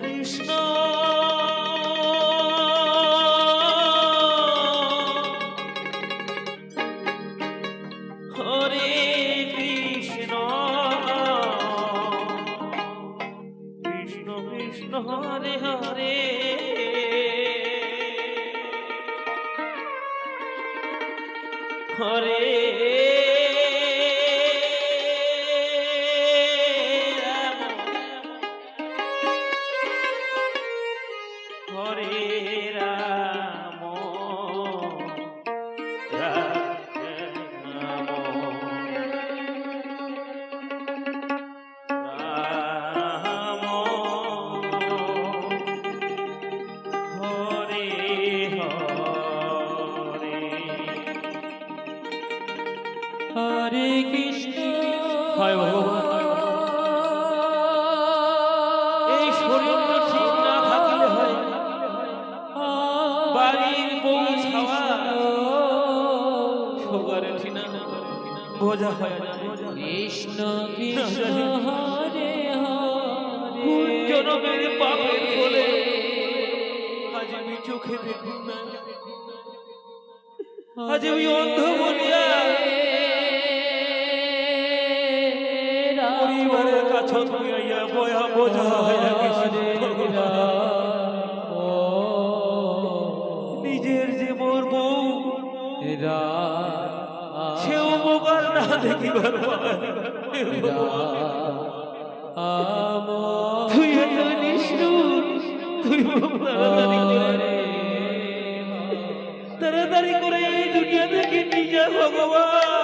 কৃষ্ণ হরে হরে কৃষ্ণ। হয়। এই শরীরটা ঠিক না থাকলে হয়। বাড়ির বউ ছাওয়া। সোগারে ঠিনা। বোঝা হয় কৃষ্ণ কৃষ্ণ হরে হরে জনমের পাপের ফলে। আজ আমি চোখে দেখুন না। আজ আমি অন্ধ বলিয়া পরিবারের কাছে তুইয়া বয়া বোঝা হইয়া নিজের যে মোর বউ সেও মোগাল না দেখিবার তুই এত নিষ্ঠুর তুই তাড়াতাড়ি করে এই দুনিয়া থেকে যা ভগবান।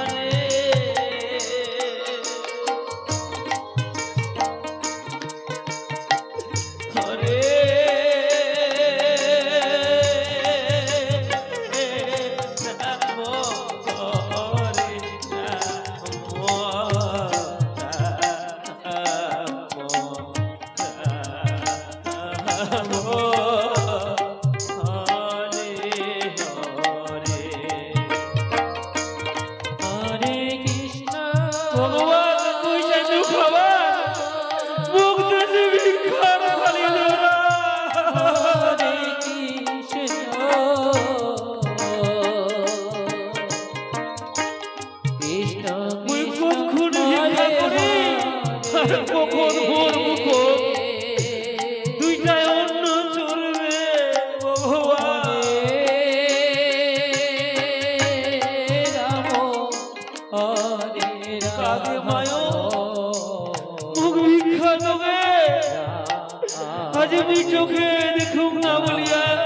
যদি চোখে দেখুক না বলিয়া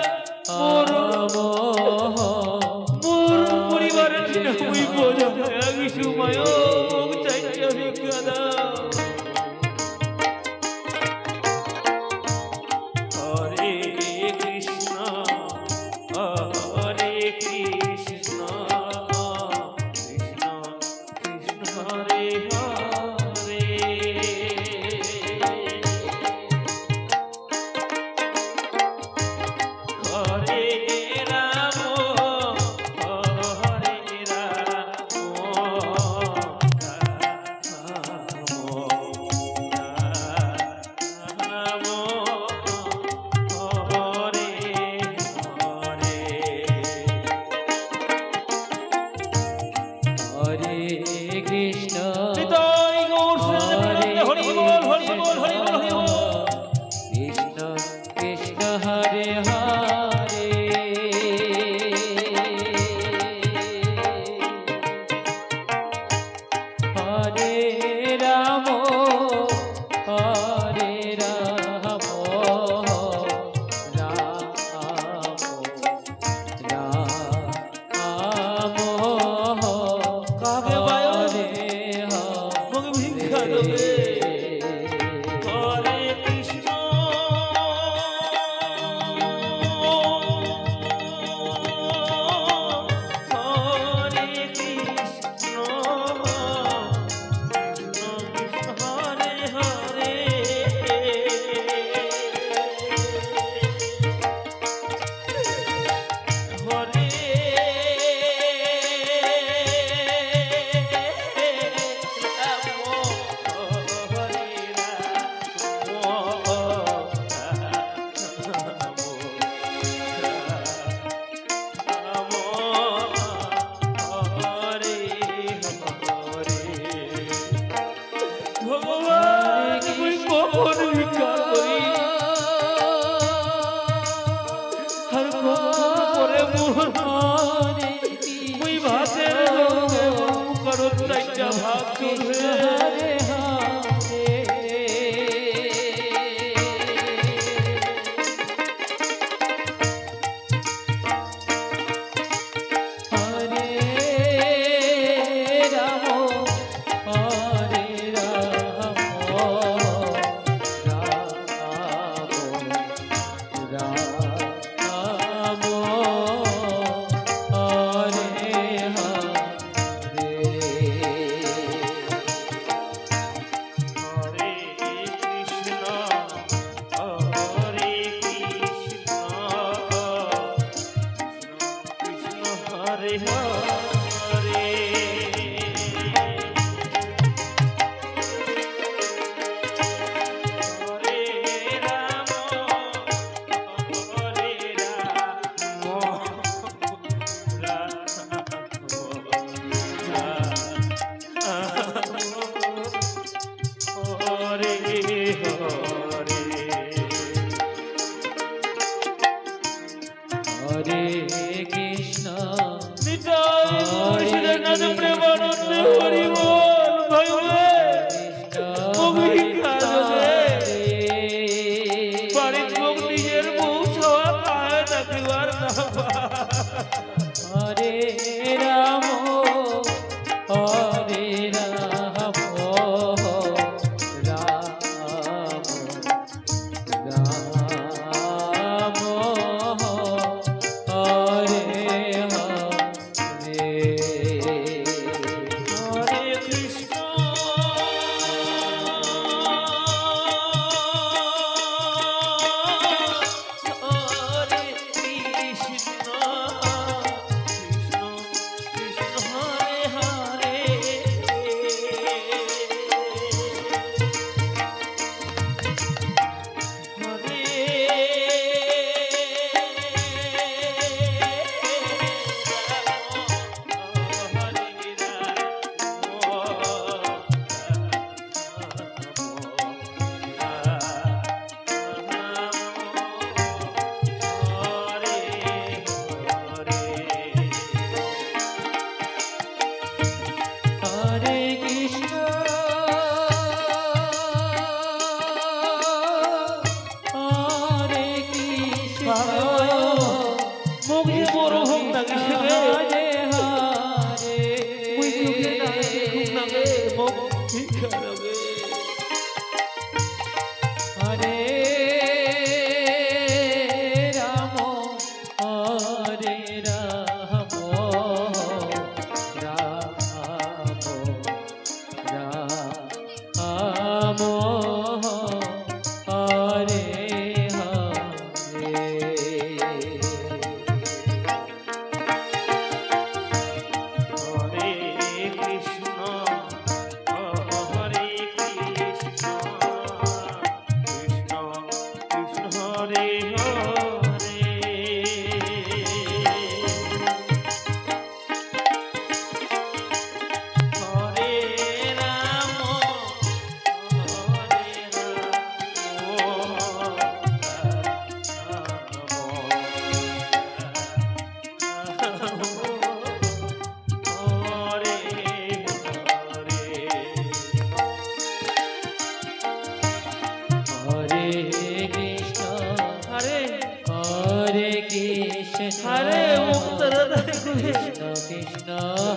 Mm-hmm. হরে কৃষ্ণ। হরে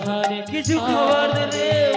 হরে কিছু খাবার দে